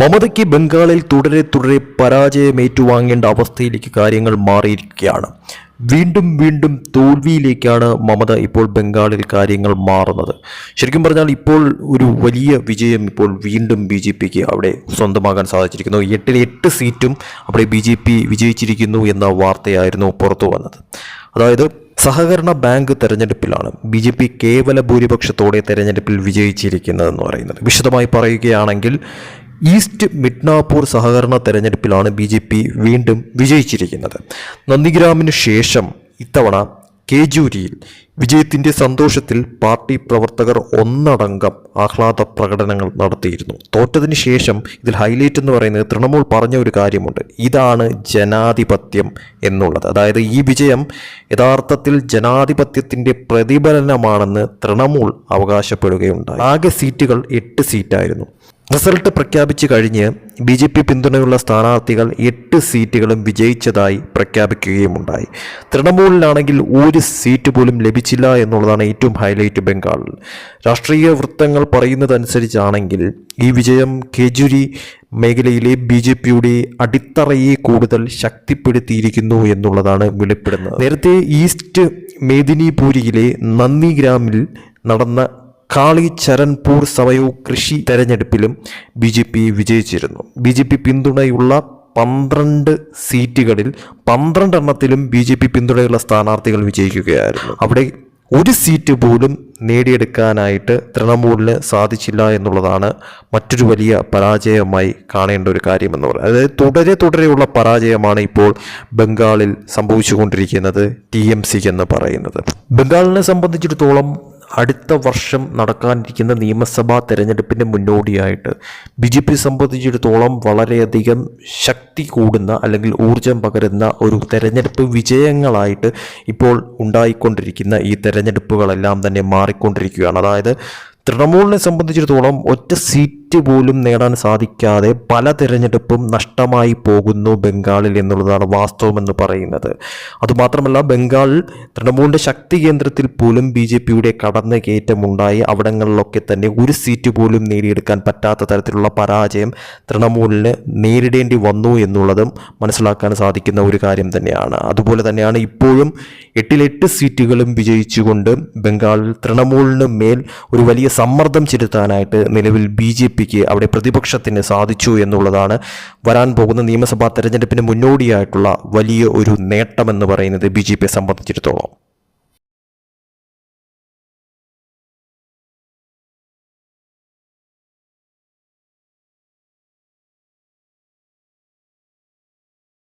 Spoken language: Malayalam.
മമതയ്ക്ക് ബംഗാളിൽ തുടരെ തുടരെ പരാജയം ഏറ്റുവാങ്ങേണ്ട അവസ്ഥയിലേക്ക് കാര്യങ്ങൾ മാറിയിരിക്കുകയാണ്. വീണ്ടും വീണ്ടും തോൽവിയിലേക്കാണ് മമത ഇപ്പോൾ ബംഗാളിൽ കാര്യങ്ങൾ മാറുന്നത്. ശരിക്കും പറഞ്ഞാൽ ഇപ്പോൾ ഒരു വലിയ വിജയം ഇപ്പോൾ വീണ്ടും ബി ജെ പിക്ക് അവിടെ സ്വന്തമാകാൻ സാധിച്ചിരിക്കുന്നു. എട്ടിൽ എട്ട് സീറ്റും അവിടെ ബി ജെ പി വിജയിച്ചിരിക്കുന്നു എന്ന വാർത്തയായിരുന്നു പുറത്തു വന്നത്. അതായത് സഹകരണ ബാങ്ക് തെരഞ്ഞെടുപ്പിലാണ് ബി ജെ പി കേവല ഭൂരിപക്ഷത്തോടെ തെരഞ്ഞെടുപ്പിൽ വിജയിച്ചിരിക്കുന്നതെന്ന് പറയുന്നത്. വിശദമായി പറയുകയാണെങ്കിൽ ഈസ്റ്റ് മിഡ്നാപൂർ സഹകരണ തെരഞ്ഞെടുപ്പിലാണ് ബി ജെ പി വീണ്ടും വിജയിച്ചിരിക്കുന്നത്. നന്ദിഗ്രാമിനു ശേഷം ഇത്തവണ കേജൂരിയിൽ വിജയത്തിന്റെ സന്തോഷത്തിൽ പാർട്ടി പ്രവർത്തകർ ഒന്നടങ്കം ആഹ്ലാദ പ്രകടനങ്ങൾ നടത്തിയിരുന്നു. തോറ്റതിന് ശേഷം ഇതിൽ ഹൈലൈറ്റ് എന്ന് പറയുന്നത് തൃണമൂൽ പറഞ്ഞ ഒരു കാര്യമുണ്ട്. ഇതാണ് ജനാധിപത്യം എന്നുള്ളത്. അതായത് ഈ വിജയം യഥാർത്ഥത്തിൽ ജനാധിപത്യത്തിന്റെ പ്രതിഫലനമാണെന്ന് തൃണമൂൽ അവകാശപ്പെടുകയുണ്ടായി. ആകെ സീറ്റുകൾ എട്ട് സീറ്റായിരുന്നു. റിസൾട്ട് പ്രഖ്യാപിച്ചു കഴിഞ്ഞ് ബി ജെ പി പിന്തുണയുള്ള സ്ഥാനാർത്ഥികൾ എട്ട് സീറ്റുകളും വിജയിച്ചതായി പ്രഖ്യാപിക്കുകയുമുണ്ടായി. തൃണമൂലിനാണെങ്കിൽ ഒരു സീറ്റ് പോലും ലഭിച്ചില്ല എന്നുള്ളതാണ് ഏറ്റവും ഹൈലൈറ്റ് ബംഗാളിൽ രാഷ്ട്രീയ വൃത്തങ്ങൾ പറയുന്നതനുസരിച്ചാണെങ്കിൽ ഈ വിജയം കേജുരി മേഖലയിലെ ബി ജെ പിയുടെ അടിത്തറയെ കൂടുതൽ ശക്തിപ്പെടുത്തിയിരിക്കുന്നു എന്നുള്ളതാണ് വെളിപ്പെടുന്നത്. നേരത്തെ ഈസ്റ്റ് മേദിനിപൂരിയിലെ നന്ദിഗ്രാമിൽ നടന്ന കാളി ചരൺപൂർ സവയോ കൃഷി തെരഞ്ഞെടുപ്പിലും ബി ജെ പി വിജയിച്ചിരുന്നു. ബി ജെ പി പിന്തുണയുള്ള പന്ത്രണ്ട് സീറ്റുകളിൽ പന്ത്രണ്ടെണ്ണത്തിലും ബി ജെ പി പിന്തുണയുള്ള സ്ഥാനാർത്ഥികൾ വിജയിക്കുകയായിരുന്നു. അവിടെ ഒരു സീറ്റ് പോലും നേടിയെടുക്കാനായിട്ട് തൃണമൂലിന് സാധിച്ചില്ല എന്നുള്ളതാണ് മറ്റൊരു വലിയ പരാജയമായി കാണേണ്ട ഒരു കാര്യമെന്ന് പറയുന്നത് അതായത് തുടരെ തുടരെയുള്ള പരാജയമാണ് ഇപ്പോൾ ബംഗാളിൽ സംഭവിച്ചുകൊണ്ടിരിക്കുന്നത് ടി എം സി എന്ന് പറയുന്നത്. ബംഗാളിനെ സംബന്ധിച്ചിടത്തോളം അടുത്ത വർഷം നടക്കാനിരിക്കുന്ന നിയമസഭാ തെരഞ്ഞെടുപ്പിന്റെ മുന്നോടിയായിട്ട് ബി ജെ പി സംബന്ധിച്ചിടത്തോളം വളരെയധികം ശക്തി കൂടുന്ന അല്ലെങ്കിൽ ഊർജം പകരുന്ന ഒരു തെരഞ്ഞെടുപ്പ് വിജയങ്ങളായിട്ട് ഇപ്പോൾ ഉണ്ടായിക്കൊണ്ടിരിക്കുന്ന ഈ തെരഞ്ഞെടുപ്പുകളെല്ലാം തന്നെ മാറിക്കൊണ്ടിരിക്കുകയാണ്. അതായത് തൃണമൂലിനെ സംബന്ധിച്ചിടത്തോളം ഒറ്റ സീറ്റ് പോലും നേടാൻ സാധിക്കാതെ പല തിരഞ്ഞെടുപ്പും നഷ്ടമായി പോകുന്നു ബംഗാളിൽ എന്നുള്ളതാണ് വാസ്തവമെന്ന് പറയുന്നത്. അതുമാത്രമല്ല ബംഗാളിൽ തൃണമൂലിന്റെ ശക്തി കേന്ദ്രത്തിൽ പോലും ബി ജെ പിയുടെ കടന്നു കയറ്റമുണ്ടായി അവിടങ്ങളിലൊക്കെ തന്നെ ഒരു സീറ്റ് പോലും നേടിയെടുക്കാൻ പറ്റാത്ത തരത്തിലുള്ള പരാജയം തൃണമൂലിന് നേരിടേണ്ടി വന്നു എന്നുള്ളതും മനസ്സിലാക്കാൻ സാധിക്കുന്ന ഒരു കാര്യം തന്നെയാണ്. അതുപോലെ തന്നെയാണ് ഇപ്പോഴും എട്ടിലെട്ട് സീറ്റുകളും വിജയിച്ചുകൊണ്ട് ബംഗാളിൽ തൃണമൂലിന് മേൽ ഒരു വലിയ സമ്മർദ്ദം ചെലുത്താനായിട്ട് നിലവിൽ ബി ജെ പിക്ക് അവിടെ പ്രതിപക്ഷത്തിന് സാധിച്ചു എന്നുള്ളതാണ് വരാൻ പോകുന്ന നിയമസഭാ തെരഞ്ഞെടുപ്പിന് മുന്നോടിയായിട്ടുള്ള വലിയ ഒരു നേട്ടമെന്ന് പറയുന്നത് ബി ജെ പിയെ സംബന്ധിച്ചിടത്തോളം.